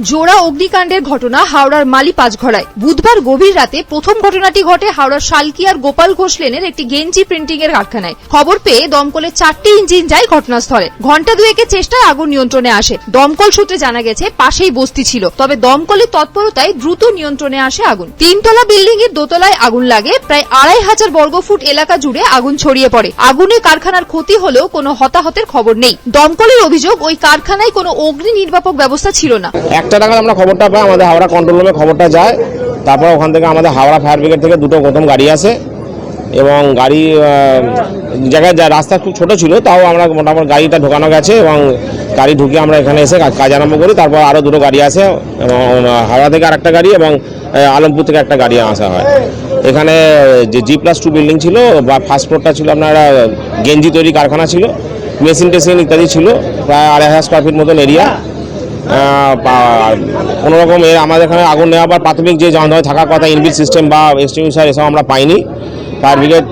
জোড়া অগ্নিকাণ্ডের ঘটনা হাওড়ার মালি পাঁচঘড়ায় বুধবার গভীর রাতে প্রথম ঘটনাটি ঘটে হাওড়ার শালকিয়ার গোপাল ঘোষ লেনের একটি গেঞ্জি প্রিন্টিং এর কারখানায়। খবর পেয়ে দমকলের চারটি ইঞ্জিন যায় ঘটনাস্থলে। ঘণ্টা দুয়েকের চেষ্টায় আগুন নিয়ন্ত্রণে আসে। দমকল সূত্রে জানা গেছে, পাশেই বস্তি ছিল। তবে দমকলের তৎপরতায় দ্রুত নিয়ন্ত্রণে আসে আগুন। তিনতলা বিল্ডিং এর দোতলায় আগুন লাগে। প্রায় আড়াই হাজার বর্গফুট এলাকা জুড়ে আগুন ছড়িয়ে পড়ে। আগুনে কারখানার ক্ষতি হলেও কোনো হতাহতের খবর নেই। দমকলের অভিযোগ, ওই কারখানায় কোনো অগ্নি নির্বাপক ব্যবস্থা ছিল না। একটা নাগাদ আমরা খবরটা পাই, আমাদের হাওড়া কন্ট্রোল রুমে খবরটা যায়। তারপর ওখান থেকে আমাদের হাওড়া ফায়ার ব্রিগেড থেকে দুটো প্রথম গাড়ি আসে। এবং গাড়ি জায়গায় যা রাস্তা খুব ছোটো ছিল, তাও আমরা মোটামুটি গাড়িটা ঢোকানো গেছে এবং গাড়ি ঢুকে আমরা এখানে এসে কাজ আরম্ভ করি। তারপর আরও দুটো গাড়ি আসে, এবং হাওড়া থেকে আরেকটা গাড়ি এবং আলমপুর থেকে একটা গাড়ি আসা হয়। এখানে, যে জি প্লাস টু বিল্ডিং ছিল, বা ফার্স্ট ফ্লোরটা ছিল আপনার গেঞ্জি তৈরি কারখানা ছিল মেশিন টেশিন ইত্যাদি ছিল, প্রায় আড়াই হাজার স্কোয়ার ফিট মতন এরিয়া কোনো রকম এর আমাদের এখানে আগুন নেওয়া বা প্রাথমিক যে যন্ত্রণায় থাকার কথা ইনবিল সিস্টেম বা এক্সটিংগুইশার এসব আমরা পাইনি। ফায়ার ব্রিগেড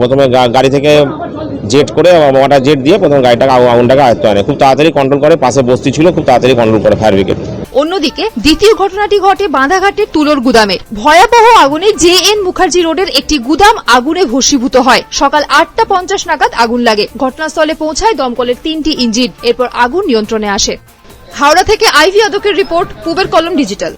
প্রথমে গাড়ি থেকে জেট করে ওয়াটার জেট দিয়ে প্রথমে গাড়িটাকে আগু- আগুনটাকে আয়ত্ত আনে খুব তাড়াতাড়ি কন্ট্রোল করে, পাশে বস্তি ছিল, খুব তাড়াতাড়ি কন্ট্রোল করে ফায়ার ব্রিগেড। অন্যদিকে দ্বিতীয় ঘটনাটি ঘটে বাঁধাঘাটের তুলোর গুদামে। ভয়াবহ আগুনে জে এন মুখার্জি রোডের একটি গুদাম আগুনে ভস্মীভূত হয়। সকাল আটটা পঞ্চাশ নাগাদ আগুন লাগে। ঘটনাস্থলে পৌঁছায় দমকলের তিনটি ইঞ্জিন। এরপর আগুন নিয়ন্ত্রণে আসে। হাওড়া থেকে আইভি আদকের রিপোর্ট পুবের কলম ডিজিটাল।